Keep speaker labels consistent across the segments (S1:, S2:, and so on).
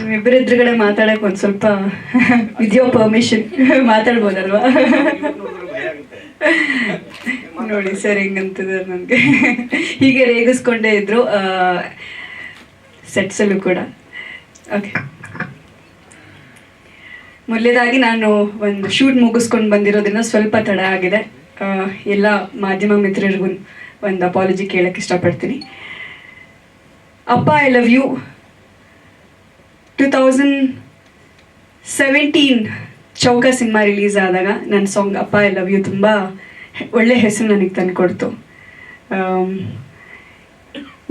S1: ನಿಮ್ಮಿಬ್ಬರ ಮಾತಾಡಕ್ ಒಂದ್ ಸ್ವಲ್ಪ ವಿದ್ಯೋ ಪರ್ಮಿಷನ್ ಮಾತಾಡ್ಬೋದಲ್ವಾ? ನೋಡಿ ಸರ್ ಹೆಂಗಂತಿದ್ದಾರೆ ನನಗೆ. ಹೀಗೆ ರೇಗಿಸ್ಕೊಂಡೇ ಇದ್ರು ಸೆಟ್ಸಲ್ಲೂ ಕೂಡ. ಓಕೆ ಮೊದಲೇದಾಗಿ ನಾನು ಒಂದು ಶೂಟ್ ಮುಗಿಸ್ಕೊಂಡು ಬಂದಿರೋದ್ರಿಂದ ಸ್ವಲ್ಪ ತಡ ಆಗಿದೆ. ಎಲ್ಲ ಮಾಧ್ಯಮ ಮಿತ್ರರಿಗೂ ಒಂದು ಅಪಾಲಜಿ ಕೇಳಕ್ಕೆ ಇಷ್ಟಪಡ್ತೀನಿ. ಅಪ್ಪ I love you two thousand seventeen Chowka cinema release ಆದಾಗ ನನ್ನ ಸಾಂಗ್ ಅಪ್ಪ ಐ ಲವ್ ಯು ತುಂಬ ಒಳ್ಳೆ ಹೆಸರು ನನಗೆ ತಂದುಕೊಡ್ತು.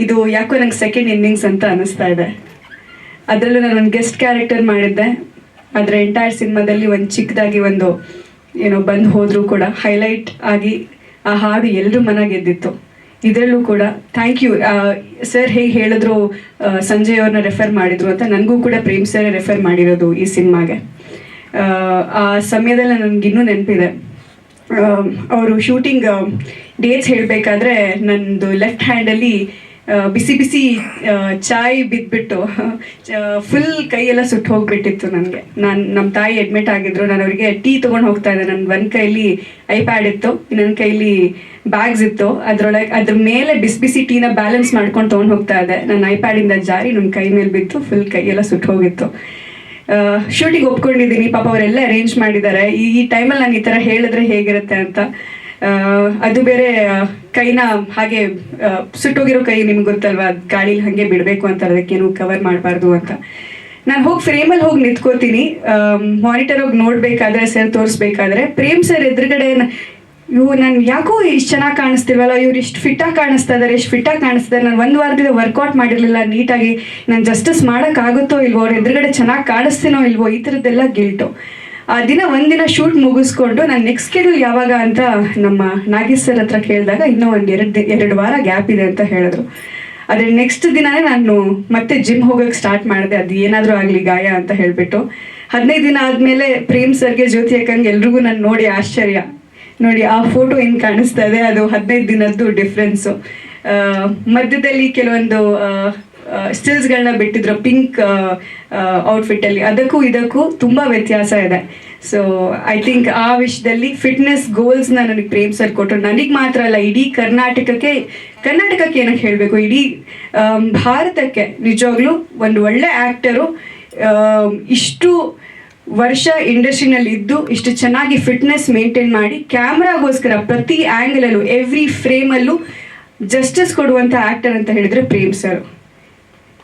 S1: ಇದು ಯಾಕೋ ನಂಗೆ ಸೆಕೆಂಡ್ ಇನ್ನಿಂಗ್ಸ್ ಅಂತ ಅನ್ನಿಸ್ತಾ ಇದೆ. ಅದರಲ್ಲೂ ನಾನು ಒಂದು ಗೆಸ್ಟ್ ಕ್ಯಾರೆಕ್ಟರ್ ಮಾಡಿದ್ದೆ. ಅದರ ಎಂಟೈರ್ ಸಿನಿಮಾದಲ್ಲಿ ಒಂದು ಚಿಕ್ಕದಾಗಿ ಒಂದು, ಏನೋ ಬಂದು ಹೋದರೂ ಕೂಡ ಹೈಲೈಟ್ ಆಗಿ ಆ ಹಾಡು ಎಲ್ಲರೂ ಮನ ಗೆದ್ದಿತ್ತು. ಇದರಲ್ಲೂ ಕೂಡ ಥ್ಯಾಂಕ್ ಯು ಸರ್ ಹೇಗೆ ಹೇಳಿದ್ರು ಸಂಜಯ್ ಅವ್ರನ್ನ ರೆಫರ್ ಮಾಡಿದ್ರು ಅಂತ ನನಗೂ ಕೂಡ ಪ್ರೇಮ್ ಸರ್ ರೆಫರ್ ಮಾಡಿರೋದು ಈ ಸಿನಿಮಾಗೆ. ಆ ಸಮಯದಲ್ಲಿ ನನಗಿನ್ನೂ ನೆನಪಿದೆ. ಅವರು ಶೂಟಿಂಗ್ ಡೇಟ್ಸ್ ಹೇಳಬೇಕಾದ್ರೆ ನಂದು ಲೆಫ್ಟ್ ಹ್ಯಾಂಡಲ್ಲಿ ಬಿಸಿ ಬಿಸಿ ಚಾಯ್ ಬಿದ್ದುಬಿಟ್ಟು ಫುಲ್ ಕೈಯೆಲ್ಲ ಸುಟ್ಟು ಹೋಗ್ಬಿಟ್ಟಿತ್ತು ನನಗೆ. ನಾನು ನಮ್ಮ ತಾಯಿ ಅಡ್ಮಿಟ್ ಆಗಿದ್ರು, ನಾನು ಅವರಿಗೆ ಟೀ ತೊಗೊಂಡು ಹೋಗ್ತಾ ಇದ್ದೆ. ನನ್ನ ಒಂದು ಕೈಲಿ ಐಪ್ಯಾಡ್ ಇತ್ತು, ಇನ್ನೊಂದು ಕೈಲಿ ಬ್ಯಾಗ್ಸ್ ಇತ್ತು. ಅದರೊಳಗೆ, ಅದ್ರ ಮೇಲೆ ಬಿಸಿ ಬಿಸಿ ಟೀನ ಬ್ಯಾಲೆನ್ಸ್ ಮಾಡ್ಕೊಂಡು ತೊಗೊಂಡು ಹೋಗ್ತಾ ಇದ್ದೆ. ನನ್ನ ಐಪ್ಯಾಡಿಂದ ಜಾರಿ ನನ್ನ ಕೈ ಮೇಲೆ ಬಿತ್ತು ಫುಲ್ ಕೈಯೆಲ್ಲ ಸುಟ್ಟು ಹೋಗಿತ್ತು. ಶೂಟಿಂಗ್ ಒಪ್ಕೊಂಡಿದ್ದೀನಿ. ಪಾಪ ಅವರೆಲ್ಲ ಅರೇಂಜ್ ಮಾಡಿದ್ದಾರೆ. ಈ ಟೈಮಲ್ಲಿ ನಾನು ಈ ಥರ ಹೇಳಿದ್ರೆ ಹೇಗಿರುತ್ತೆ ಅಂತ. ಅದು ಬೇರೆ ಕೈನ ಹಾಗೆ ಸುಟ್ಟೋಗಿರೋ ಕೈ ನಿಮ್ಗೆ ಗೊತ್ತಲ್ವಾ? ಗಾಳಿಲಿ ಹಂಗೆ ಬಿಡಬೇಕು ಅಂತ ಅದಕ್ಕೇನು ಕವರ್ ಮಾಡಬಾರ್ದು ಅಂತ. ನಾನು ಹೋಗಿ ಫ್ರೇಮಲ್ಲಿ ಹೋಗಿ ನಿಂತ್ಕೋತೀನಿ. ಮಾನಿಟರ್ ಹೋಗಿ ನೋಡ್ಬೇಕಾದ್ರೆ ಸರ್ ತೋರಿಸ್ಬೇಕಾದ್ರೆ ಪ್ರೇಮ್ ಸರ್ ಎದುರುಗಡೆ ಇವು ನಾನು ಯಾಕೋ ಇಷ್ಟು ಚೆನ್ನಾಗಿ ಕಾಣಿಸ್ತಿಲ್ವಲ್ಲ? ಇವ್ರು ಇಷ್ಟು ಫಿಟ್ಟಾಗಿ ಕಾಣಿಸ್ತಾ ಇದ್ದಾರೆ ಇಷ್ಟು ಫಿಟ್ಟಾಗಿ ಕಾಣಿಸ್ತಾರೆ ನಾನು ಒಂದು ವಾರದಿಂದ ವರ್ಕೌಟ್ ಮಾಡಿರಲಿಲ್ಲ ನೀಟಾಗಿ ನಾನು ಜಸ್ಟಿಸ್ ಮಾಡೋಕ್ಕಾಗುತ್ತೋ ಇಲ್ವೋ, ಅವ್ರ ಎದುರುಗಡೆ ಚೆನ್ನಾಗಿ ಕಾಣಿಸ್ತೀನೋ ಇಲ್ವೋ, ಈ ಥರದ್ದೆಲ್ಲ ಗಿಲ್ಟು ಆ ದಿನ ಒಂದಿನ ಶೂಟ್ ಮುಗಿಸ್ಕೊಂಡು ನಾನು ನೆಕ್ಸ್ಟ್ ಕೆಡು ಯಾವಾಗ ಅಂತ ನಮ್ಮ ನಾಗೇಶ್ ಸರ್ ಹತ್ರ ಕೇಳಿದಾಗ ಇನ್ನೂ ಒಂದು ಎರಡು ಎರಡು ವಾರ ಗ್ಯಾಪ್ ಇದೆ ಅಂತ ಹೇಳಿದ್ರು. ಆದರೆ ನೆಕ್ಸ್ಟ್ ದಿನನೇ ನಾನು ಮತ್ತೆ ಜಿಮ್ ಹೋಗೋಕೆ ಸ್ಟಾರ್ಟ್ ಮಾಡಿದೆ. ಅದು ಏನಾದರೂ ಆಗಲಿ ಗಾಯ ಅಂತ ಹೇಳಿಬಿಟ್ಟು. ಹದಿನೈದು ದಿನ ಆದಮೇಲೆ ಪ್ರೇಮ್ ಸರ್ಗೆ ಜ್ಯೋತಿ ಅಕ್ಕಂಗೆ ಎಲ್ರಿಗೂ ನಾನು ನೋಡಿ ಆಶ್ಚರ್ಯ. ನೋಡಿ ಆ ಫೋಟೋ ಏನು ಕಾಣಿಸ್ತಾ ಇದೆ? ಅದು ಹದಿನೈದು ದಿನದ್ದು ಡಿಫ್ರೆನ್ಸು ಮಧ್ಯದಲ್ಲಿ ಕೆಲವೊಂದು ಸ್ಟಿಲ್ಸ್ಗಳನ್ನ ಬಿಟ್ಟಿದ್ರು ಪಿಂಕ್ ಔಟ್ಫಿಟ್ಟಲ್ಲಿ ಅದಕ್ಕೂ ಇದಕ್ಕೂ ತುಂಬ ವ್ಯತ್ಯಾಸ ಇದೆ. ಸೊ ಐ ಥಿಂಕ್ ಆ ವಿಷಯದಲ್ಲಿ ಫಿಟ್ನೆಸ್ ಗೋಲ್ಸ್ನ ನನಗೆ ಪ್ರೇಮ್ ಸರ್ ಕೊಟ್ಟರು ನನಗೆ ಮಾತ್ರ ಅಲ್ಲ, ಇಡೀ ಕರ್ನಾಟಕಕ್ಕೆ ಕರ್ನಾಟಕಕ್ಕೆ ಏನಕ್ಕೆ ಹೇಳಬೇಕು? ಇಡೀ ಭಾರತಕ್ಕೆ ನಿಜವಾಗ್ಲೂ ಒಂದು ಒಳ್ಳೆ ಆ್ಯಕ್ಟರು ಇಷ್ಟು ವರ್ಷ ಇಂಡಸ್ಟ್ರಿನಲ್ಲಿ ಇದ್ದು ಇಷ್ಟು ಚೆನ್ನಾಗಿ ಫಿಟ್ನೆಸ್ ಮೇಂಟೈನ್ ಮಾಡಿ ಕ್ಯಾಮ್ರಾಗೋಸ್ಕರ ಪ್ರತಿ ಆ್ಯಂಗಲಲ್ಲೂ ಎವ್ರಿ ಫ್ರೇಮಲ್ಲೂ ಜಸ್ಟಿಸ್ ಕೊಡುವಂಥ ಆ್ಯಕ್ಟರ್ ಅಂತ ಹೇಳಿದ್ರೆ ಪ್ರೇಮ್ ಸರ್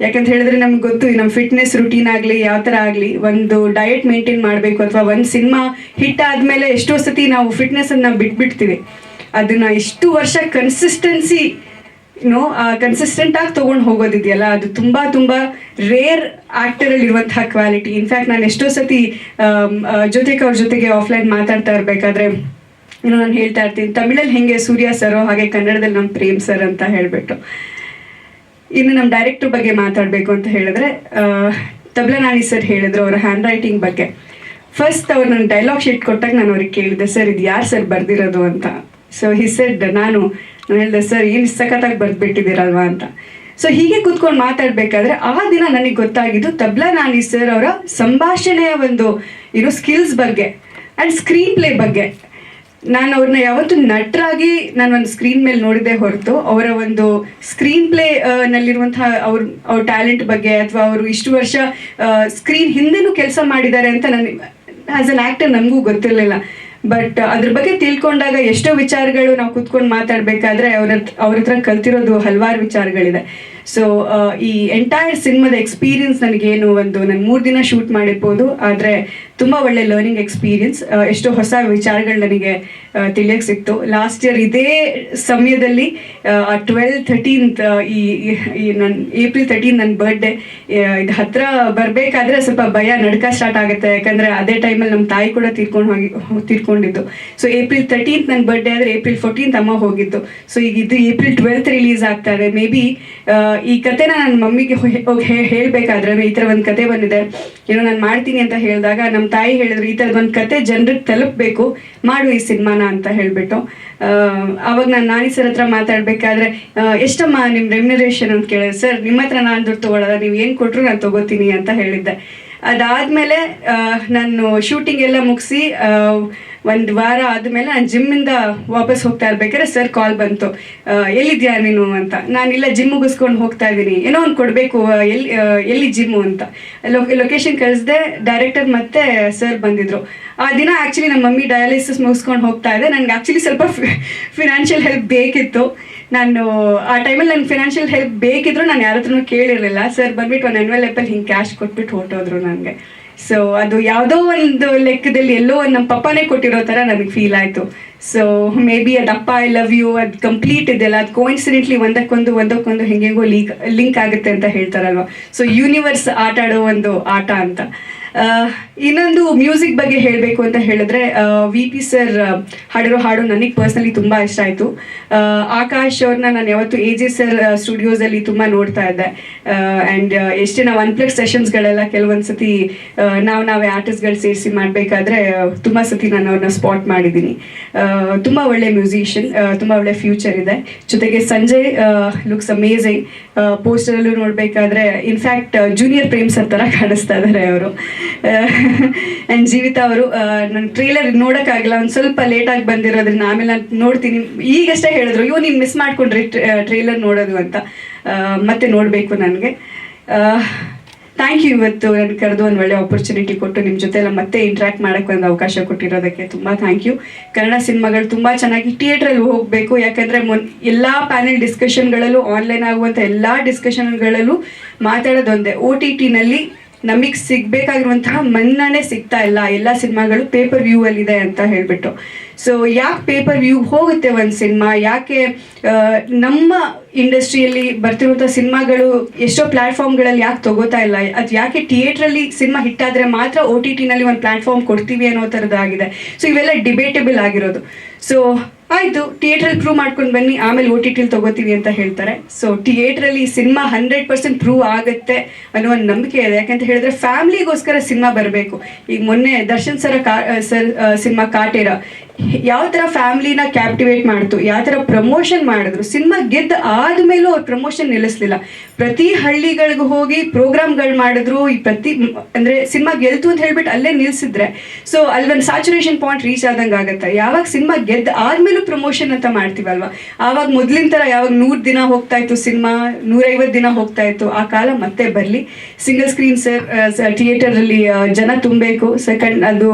S1: ಯಾಕಂತ ಹೇಳಿದ್ರೆ ನಮ್ಗೆ ಗೊತ್ತು ನಮ್ಮ ಫಿಟ್ನೆಸ್ ರುಟೀನ್ ಆಗಲಿ, ಯಾವ ಥರ ಆಗಲಿ, ಒಂದು ಡಯಟ್ ಮೇಂಟೈನ್ ಮಾಡಬೇಕು ಅಥವಾ ಒಂದು ಸಿನಿಮಾ ಹಿಟ್ ಆದಮೇಲೆ ಎಷ್ಟೋ ಸತಿ ನಾವು ಫಿಟ್ನೆಸ್ಸನ್ನು ಬಿಟ್ಬಿಡ್ತೀವಿ. ಅದನ್ನ ಇಷ್ಟು ವರ್ಷ ಕನ್ಸಿಸ್ಟೆನ್ಸಿ ನೋ ಕನ್ಸಿಸ್ಟೆಂಟ್ ಆಗಿ ತೊಗೊಂಡು ಹೋಗೋದಿದೆಯಲ್ಲ, ಅದು ತುಂಬ ತುಂಬ ರೇರ್ ಆ್ಯಕ್ಟರಲ್ಲಿ ಇರುವಂತಹ ಕ್ವಾಲಿಟಿ ಇನ್ಫ್ಯಾಕ್ಟ್ ನಾನು ಎಷ್ಟೋ ಸತಿ ಜೊತೆಗೆ ಅವ್ರ ಜೊತೆಗೆ ಆಫ್ಲೈನ್ ಮಾತಾಡ್ತಾ ಇರಬೇಕಾದ್ರೆ ನಾನು ಹೇಳ್ತಾ ಇರ್ತೀನಿ, ತಮಿಳಲ್ಲಿ ಹೆಂಗೆ ಸೂರ್ಯ ಸರೋ ಹಾಗೆ ಕನ್ನಡದಲ್ಲಿ ನಮ್ಮ ಪ್ರೇಮ್ ಸರ್ ಅಂತ ಹೇಳಿಬಿಟ್ಟು. ಇನ್ನು ನಮ್ಮ ಡೈರೆಕ್ಟರ್ ಬಗ್ಗೆ ಮಾತಾಡಬೇಕು ಅಂತ ಹೇಳಿದ್ರೆ ತಬ್ಲನಾಣಿ ಸರ್ ಹೇಳಿದ್ರು ಅವರ ಹ್ಯಾಂಡ್ ರೈಟಿಂಗ್ ಬಗ್ಗೆ. ಫಸ್ಟ್ ಅವ್ರು ನನ್ನ ಡೈಲಾಗ್ ಶೀಟ್ ಕೊಟ್ಟಾಗ ನಾನು ಅವ್ರಿಗೆ ಕೇಳಿದೆ ಸರ್ ಇದು ಯಾರು ಸರ್ ಬರ್ದಿರೋದು ಅಂತ? ಸೊ ಹಿ ಸೆಡ್ ನಾನು ನಾನು ಹೇಳಿದೆ ಸರ್ ಏನು ಸಖತ್ತಾಗಿ ಬರ್ದ್ಬಿಟ್ಟಿದ್ದೀರಲ್ವಾ? ಅಂತ. ಸೊ ಹೀಗೆ ಕೂತ್ಕೊಂಡು ಮಾತಾಡಬೇಕಾದ್ರೆ, ಆ ದಿನ ನನಗೆ ಗೊತ್ತಾಗಿದ್ದು ತಬ್ಲಾ ನಾನಿ ಸರ್ ಅವರ ಸಂಭಾಷಣೆಯ ಒಂದು, ಇರೋ ಸ್ಕಿಲ್ಸ್ ಬಗ್ಗೆ ಆ್ಯಂಡ್ ಸ್ಕ್ರೀನ್ ಪ್ಲೇ ಬಗ್ಗೆ. ನಾನು ಅವ್ರನ್ನ ಯಾವತ್ತು ನಟರಾಗಿ ನಾನು ಒಂದು ಸ್ಕ್ರೀನ್ ಮೇಲೆ ನೋಡಿದೆ ಹೊರತು, ಅವರ ಒಂದು ಸ್ಕ್ರೀನ್ ಪ್ಲೇ ನಲ್ಲಿರುವಂತಹ ಅವ್ರ ಅವ್ರ ಟ್ಯಾಲೆಂಟ್ ಬಗ್ಗೆ ಅಥವಾ ಅವರು ಇಷ್ಟು ವರ್ಷ ಸ್ಕ್ರೀನ್ ಹಿಂದೆನೂ ಕೆಲಸ ಮಾಡಿದ್ದಾರೆ ಅಂತ ನನಗೆ ಆಸ್ ಅನ್ ಆ್ಯಕ್ಟರ್ ನಮಗೂ ಗೊತ್ತಿರಲಿಲ್ಲ. ಬಟ್ ಅದ್ರ ಬಗ್ಗೆ ತಿಳ್ಕೊಂಡಾಗ ಎಷ್ಟೋ ವಿಚಾರಗಳು ನಾವು ಕೂತ್ಕೊಂಡು ಮಾತಾಡಬೇಕಾದ್ರೆ ಅವ್ರ ಅವ್ರ ಹತ್ರ ಕಲ್ತಿರೋದು ಹಲವಾರು ವಿಚಾರಗಳಿದೆ. ಸೊ ಈ ಎಂಟೈರ್ ಸಿನಿಮಾದ ಎಕ್ಸ್ಪೀರಿಯನ್ಸ್ ನನಗೇನು ಒಂದು ನಾನು ಮೂರು ದಿನ ಶೂಟ್ ಮಾಡಿರ್ಬೋದು, ಆದರೆ ತುಂಬ ಒಳ್ಳೆ ಲರ್ನಿಂಗ್ ಎಕ್ಸ್ಪೀರಿಯನ್ಸ್ ಎಷ್ಟೋ ಹೊಸ ವಿಚಾರಗಳು ನನಗೆ ತಿಳಿಯಕ್ಕೆ ಸಿಕ್ತು. ಲಾಸ್ಟ್ ಇಯರ್ ಇದೇ ಸಮಯದಲ್ಲಿ ಟ್ವೆಲ್ ಥರ್ಟೀನ್ತ್ ಈ ನನ್ನ ಏಪ್ರಿಲ್ ತರ್ಟೀನ್ ನನ್ನ ಬರ್ಡೇ ಇದು ಹತ್ರ ಬರಬೇಕಾದ್ರೆ ಸ್ವಲ್ಪ ಭಯ ನಡ್ಕ ಸ್ಟಾರ್ಟ್ ಆಗುತ್ತೆ. ಯಾಕಂದರೆ ಅದೇ ಟೈಮಲ್ಲಿ ನಮ್ಮ ತಾಯಿ ಕೂಡ ತೀರ್ಕೊಂಡು ಹೋಗಿ ತೀರ್ಕೊಂಡಿದ್ದು. ಸೊ ಏಪ್ರಿಲ್ ತರ್ಟೀನ್ತ್ ನನ್ನ ಬರ್ಡೇ ಆದರೆ ಏಪ್ರಿಲ್ ಫೋರ್ಟೀನ್ತ್ ಅಮ್ಮ ಹೋಗಿದ್ದು. ಸೊ ಈಗ ಇದು ಏಪ್ರಿಲ್ ಟ್ವೆಲ್ತ್ ರಿಲೀಸ್ ಆಗ್ತಾರೆ ಮೇ ಬಿ ಈ ಕತೆನ ನನ್ನ ಮಮ್ಮಿಗೆ ಹೇಳ್ಬೇಕಾದ್ರೆ ಈ ಥರ ಒಂದು ಕತೆ ಬಂದಿದೆ. ಏನೋ ನಾನು ಮಾಡ್ತೀನಿ ಅಂತ ಹೇಳಿದಾಗ ನಮ್ಮ ತಾಯಿ ಹೇಳಿದ್ರು, ಈ ಥರದ್ದು ಒಂದು ಕತೆ ಜನರಿಗೆ ತಲುಪಬೇಕು, ಮಾಡು ಈ ಸಿನಿಮಾನ ಅಂತ ಹೇಳಿಬಿಟ್ಟು. ಅವಾಗ ನಾನು ನಾನಿ ಸರ್ ಹತ್ರ ಮಾತಾಡಬೇಕಾದ್ರೆ ಎಷ್ಟಮ್ಮ ನಿಮ್ಮ ರೆಮ್ಯುನರೇಷನ್ ಅಂತ ಕೇಳಿದೆ ಸರ್, ನಿಮ್ಮ ಹತ್ರ ನಾನು ದುಡ್ಡು ತಗೊಳ್ಳಲ್ಲ ನೀವು ಏನು ಕೊಟ್ಟರು ನಾನು ತಗೋತೀನಿ ಅಂತ ಹೇಳಿದ್ದೆ. ಅದಾದ್ಮೇಲೆ ನಾನು ಶೂಟಿಂಗ್ ಎಲ್ಲ ಮುಗಿಸಿ ಒಂದು ವಾರ ಆದಮೇಲೆ ನಾನು ಜಿಮ್ಮಿಂದ ವಾಪಸ್ ಹೋಗ್ತಾ ಇರ್ಬೇಕಾದ್ರೆ ಸರ್ ಕಾಲ್ ಬಂತು. ಎಲ್ಲಿದ್ಯಾ ನೀನು ಅಂತ. ನಾನಿಲ್ಲ ಜಿಮ್ ಮುಗಿಸ್ಕೊಂಡು ಹೋಗ್ತಾ ಇದ್ದೀನಿ. ಏನೋ ಒಂದು ಕೊಡಬೇಕು ಎಲ್ಲಿ ಎಲ್ಲಿ ಜಿಮ್ಮು ಅಂತ. ಲೊಕೇಶನ್ ಕಳಿಸ್ದೆ ಡೈರೆಕ್ಟರ್ ಮತ್ತೆ ಸರ್ ಬಂದಿದ್ರು. ಆ ದಿನ ಆ್ಯಕ್ಚುಲಿ ನಮ್ಮ ಮಮ್ಮಿ ಡಯಾಲಿಸಿಸ್ ಮುಗಿಸ್ಕೊಂಡು ಹೋಗ್ತಾ ಇದೆ. ನನಗೆ ಆ್ಯಕ್ಚುಲಿ ಸ್ವಲ್ಪ ಫಿನಾನ್ಷಿಯಲ್ ಹೆಲ್ಪ್ ಬೇಕಿತ್ತು. ನಾನು, ಆ ಟೈಮಲ್ಲಿ ನನಗೆ ಫಿನಾನ್ಷಿಯಲ್ ಹೆಲ್ಪ್ ಬೇಕಿದ್ರು ನಾನು ಯಾರ ಹತ್ರನೂ ಕೇಳಿರಲಿಲ್ಲ. ಸರ್ ಬಂದ್ಬಿಟ್ಟು ಒಂದು ಎನ್ವೆಲ್ ಎಪ್ಪಲ್ಲಿ ಹಿಂಗೆ ಕ್ಯಾಶ್ ಕೊಟ್ಬಿಟ್ಟು ಹೊರಟೋದ್ರು ನನಗೆ. ಸೊ ಅದು ಯಾವುದೋ ಒಂದು ಲೆಕ್ಕದಲ್ಲಿ ಎಲ್ಲೋ ಒಂದು ನಮ್ಮ ಪಪ್ಪನೇ ಕೊಟ್ಟಿರೋ ಥರ ನನಗೆ ಫೀಲ್ ಆಯಿತು. ಸೊ ಮೇ ಬಿ ಅದು ಅಪ್ಪ ಐ ಲವ್ ಯು ಅದು ಕಂಪ್ಲೀಟ್ ಇದೆಯಲ್ಲ? ಅದು ಕೋಇನ್ಸಿಡೆಂಟ್ಲಿ ಒಂದಕ್ಕೊಂದು ಒಂದಕ್ಕೊಂದು ಹೆಂಗೆಂಗೋ ಲೀಕ್ ಲಿಂಕ್ ಆಗುತ್ತೆ ಅಂತ ಹೇಳ್ತಾರಲ್ವ? ಸೊ ಯೂನಿವರ್ಸ್ ಆಟ ಆಡೋ ಒಂದು ಆಟ ಅಂತ. ಆ, ಇನ್ನೊಂದು ಮ್ಯೂಸಿಕ್ ಬಗ್ಗೆ ಹೇಳಬೇಕು ಅಂತ ಹೇಳಿದ್ರೆ ವಿ ಪಿ ಸರ್ ಹಾಡಿರೋ ಹಾಡು ನನಗೆ ಪರ್ಸ್ನಲಿ ತುಂಬ ಇಷ್ಟ ಆಯಿತು. ಆಕಾಶ್ ಅವ್ರನ್ನ ನಾನು ಯಾವತ್ತು ಎ ಜೆ ಸರ್ ಸ್ಟುಡಿಯೋಸಲ್ಲಿ ತುಂಬ ನೋಡ್ತಾ ಇದ್ದೆ. ಆ್ಯಂಡ್ ಎಷ್ಟೇ ನಾವು ಅನ್ಪ್ಲಗ್ ಸೆಷನ್ಸ್ಗಳೆಲ್ಲ ಕೆಲವೊಂದು ಸತಿ ನಾವು ನಾವೇ ಆರ್ಟಿಸ್ಟ್ಗಳು ಸೇರಿಸಿ ಮಾಡಬೇಕಾದ್ರೆ ತುಂಬ ಸತಿ ನಾನು ಅವ್ರನ್ನ ಸ್ಪಾಟ್ ಮಾಡಿದ್ದೀನಿ. ತುಂಬ ಒಳ್ಳೆ ಮ್ಯೂಸಿಷಿಯನ್ ತುಂಬ ಒಳ್ಳೆ ಫ್ಯೂಚರ್ ಇದೆ. ಜೊತೆಗೆ ಸಂಜಯ್ ಲುಕ್ಸ್ ಅಮೇಝಿಂಗ್ ಪೋಸ್ಟರಲ್ಲೂ ನೋಡಬೇಕಾದ್ರೆ ಇನ್ಫ್ಯಾಕ್ಟ್ ಜೂನಿಯರ್ ಪ್ರೇಮ್ ಸರ್ ಥರ ಕಾಣಿಸ್ತಾ ಇದ್ದಾರೆ ಅವರು. ಆ್ಯಂಡ್ ಜೀವಿತಾ ಅವರು ನನ್ನ ಟ್ರೇಲರ್ ನೋಡೋಕ್ಕಾಗಿಲ್ಲ, ಒಂದು ಸ್ವಲ್ಪ ಲೇಟಾಗಿ ಬಂದಿರೋದ್ರಿಂದ ಆಮೇಲೆ ನಾನು ನೋಡ್ತೀನಿ. ಈಗಷ್ಟೇ ಹೇಳಿದ್ರು, ಅಯ್ಯೋ, ನೀನು ಮಿಸ್ ಮಾಡ್ಕೊಂಡ್ರಿ ಟ್ರೇಲರ್ ನೋಡೋದು ಅಂತ. ಮತ್ತೆ ನೋಡಬೇಕು ನನಗೆ. ಥ್ಯಾಂಕ್ ಯು ಇವತ್ತು ನನಗೆ ಕರೆದು ಒಂದು ಒಳ್ಳೆ ಆಪರ್ಚುನಿಟಿ ಕೊಟ್ಟು ನಿಮ್ಮ ಜೊತೆ ಎಲ್ಲ ಮತ್ತೆ ಇಂಟ್ರ್ಯಾಕ್ಟ್ ಮಾಡೋಕ್ಕೆ ಒಂದು ಅವಕಾಶ ಕೊಟ್ಟಿರೋದಕ್ಕೆ ತುಂಬ ಥ್ಯಾಂಕ್ ಯು ಕನ್ನಡ ಸಿನಿಮಾಗಳು ತುಂಬ ಚೆನ್ನಾಗಿ ಥಿಯೇಟ್ರಲ್ಲಿ ಹೋಗಬೇಕು, ಯಾಕಂದರೆ ಮೊನ್, ಎಲ್ಲ ಪ್ಯಾನೆಲ್ ಡಿಸ್ಕಷನ್ಗಳಲ್ಲೂ ಆನ್ಲೈನ್ ಆಗುವಂಥ ಎಲ್ಲ ಡಿಸ್ಕಷನ್ಗಳಲ್ಲೂ ಮಾತಾಡೋದೊಂದೇ. ಓ ಟಿ ಟಿನಲ್ಲಿ ನಮಗೆ ಸಿಗ್ಬೇಕಾಗಿರುವಂತಹ ಮನ್ನಣೆ ಸಿಗ್ತಾ ಇಲ್ಲ. ಎಲ್ಲ ಸಿನಿಮಾಗಳು ಪೇಪರ್ ವ್ಯೂ ಅಲ್ಲಿ ಇದೆ ಅಂತ ಹೇಳ್ಬಿಟ್ಟು. ಸೊ ಯಾಕೆ ಪೇಪರ್ ವ್ಯೂ ಹೋಗುತ್ತೆ ಒಂದು ಸಿನಿಮಾ? ಯಾಕೆ ನಮ್ಮ ಇಂಡಸ್ಟ್ರಿಯಲ್ಲಿ ಬರ್ತಿರುವಂಥ ಸಿನಿಮಾಗಳು ಎಷ್ಟೋ ಪ್ಲ್ಯಾಟ್ಫಾರ್ಮ್ಗಳಲ್ಲಿ ಯಾಕೆ ತಗೋತಾ ಇಲ್ಲ? ಅದು ಯಾಕೆ ಥಿಯೇಟ್ರಲ್ಲಿ ಸಿನಿಮಾ ಹಿಟ್ ಆದರೆ ಮಾತ್ರ ಒ ಟಿ ಟಿನಲ್ಲಿ ಒಂದು ಪ್ಲ್ಯಾಟ್ಫಾರ್ಮ್ ಕೊಡ್ತೀವಿ ಅನ್ನೋ ಥರದ್ದಾಗಿದೆ. ಸೊ ಇವೆಲ್ಲ ಡಿಬೇಟೆಬಲ್ ಆಗಿರೋದು. ಸೊ ಆಯಿತು ಥಿಯೇಟ್ರಲ್ಲಿ ಪ್ರೂವ್ ಮಾಡ್ಕೊಂಡು ಬನ್ನಿ, ಆಮೇಲೆ ಒ ಟಿ ಟಿಲಿ ತಗೋತೀವಿ ಅಂತ ಹೇಳ್ತಾರೆ. ಸೊ ಥಿಯೇಟ್ರಲ್ಲಿ ಸಿನಿಮಾ ಹಂಡ್ರೆಡ್ ಪರ್ಸೆಂಟ್ ಪ್ರೂವ್ ಆಗುತ್ತೆ ಅನ್ನೋ ಒಂದು ನಂಬಿಕೆ ಇದೆ. ಯಾಕಂತ ಹೇಳಿದ್ರೆ ಫ್ಯಾಮಿಲಿಗೋಸ್ಕರ ಸಿನಿಮಾ ಬರಬೇಕು. ಈಗ ಮೊನ್ನೆ ದರ್ಶನ್ ಸರ ಕಾ ಸರ್ ಸಿನಿಮಾ ಕಾಟೇರ ಯಾವ ಥರ ಫ್ಯಾಮಿಲಿನ ಕ್ಯಾಪ್ಟಿವೇಟ್ ಮಾಡ್ತು, ಯಾವ ಥರ ಪ್ರಮೋಷನ್ ಮಾಡಿದ್ರು, ಸಿನಿಮಾ ಗೆದ್ದ ಆದ್ಮೇಲೂ ಅವ್ರು ಪ್ರಮೋಷನ್ ನಿಲ್ಲಿಸ್ಲಿಲ್ಲ. ಪ್ರತಿ ಹಳ್ಳಿಗಳಿಗೂ ಹೋಗಿ ಪ್ರೋಗ್ರಾಮ್ಗಳು ಮಾಡಿದ್ರು, ಈ ಪ್ರತಿ ಅಂದ್ರೆ ಸಿನಿಮಾ ಗೆಲ್ತು ಅಂತ ಹೇಳ್ಬಿಟ್ಟು ಅಲ್ಲೇ ನಿಲ್ಸಿದ್ರೆ ಸೊ ಅಲ್ಲಿ ಒಂದು ಸ್ಯಾಚುರೇಷನ್ ಪಾಯಿಂಟ್ ರೀಚ್ ಆದಂಗೆ ಆಗುತ್ತೆ. ಯಾವಾಗ ಸಿನಿಮಾ ಗೆದ್ದ ಆದ್ಮೇಲೂ ಪ್ರಮೋಷನ್ ಅಂತ ಮಾಡ್ತೀವಲ್ವಾ? ಆವಾಗ ಮೊದ್ಲಿನ ಥರ ಯಾವಾಗ ನೂರು ದಿನ ಹೋಗ್ತಾ ಇತ್ತು ಸಿನಿಮಾ ನೂರೈವತ್ತು ದಿನ ಹೋಗ್ತಾ ಇತ್ತು. ಆ ಕಾಲ ಮತ್ತೆ ಬರಲಿ. ಸಿಂಗಲ್ ಸ್ಕ್ರೀನ್ ಸರ್ ಥಿಯೇಟರಲ್ಲಿ ಜನ ತುಂಬಬೇಕು. ಸೆಕೆಂಡ್ ಅದು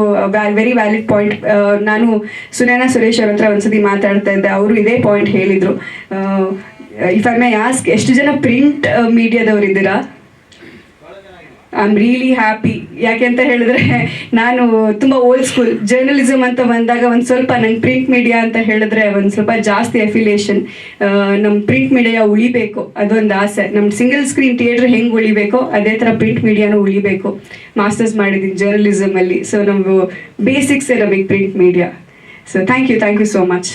S1: ವೆರಿ ವ್ಯಾಲಿಡ್ ಪಾಯಿಂಟ್ ನಾನು ಸುನೈನಾ ಸುರೇಶ್ ಅವ್ರ ಹತ್ರ ಒಂದ್ಸತಿ ಮಾತಾಡ್ತಾ ಇದ್ದೆ. ಅವರು ಇದೇ ಪಾಯಿಂಟ್ ಹೇಳಿದ್ರು. ಇಫ್ ಐ ಮೇ ಆಸ್ಕ್ ಎಷ್ಟು ಜನ ಪ್ರಿಂಟ್ ಮೀಡಿಯಾದವ್ರು ಇದ್ದೀರಾ? ಐ ಆಮ್ ರಿಯಲಿ ಹ್ಯಾಪಿ ಯಾಕೆ ಅಂತ ಹೇಳಿದ್ರೆ, ನಾನು ತುಂಬ ಓಲ್ಡ್ ಸ್ಕೂಲ್ ಜರ್ನಲಿಸಮ್ ಅಂತ ಬಂದಾಗ ಒಂದು ಸ್ವಲ್ಪ ನಂಗೆ ಪ್ರಿಂಟ್ ಮೀಡಿಯಾ ಅಂತ ಹೇಳಿದ್ರೆ ಒಂದು ಸ್ವಲ್ಪ ಜಾಸ್ತಿ ಅಫಿಲಿಯೇಷನ್ ನಮ್ಮ ಪ್ರಿಂಟ್ ಮೀಡಿಯಾ ಉಳಿಬೇಕು. ಅದೊಂದು ಆಸೆ. ನಮ್ಮ ಸಿಂಗಲ್ ಸ್ಕ್ರೀನ್ ಥಿಯೇಟ್ರ್ ಹೆಂಗೆ ಉಳಿಬೇಕೋ, ಅದೇ ಥರ ಪ್ರಿಂಟ್ ಮೀಡಿಯಾನು ಉಳಿಬೇಕು. ಮಾಸ್ಟರ್ಸ್ ಮಾಡಿದ್ದೀನಿ ಜರ್ನಲಿಸಮಲ್ಲಿ ಸೊ ನಾವು ಬೇಸಿಕ್ಸೇ ನಮಗೆ print media so thank you thank you so much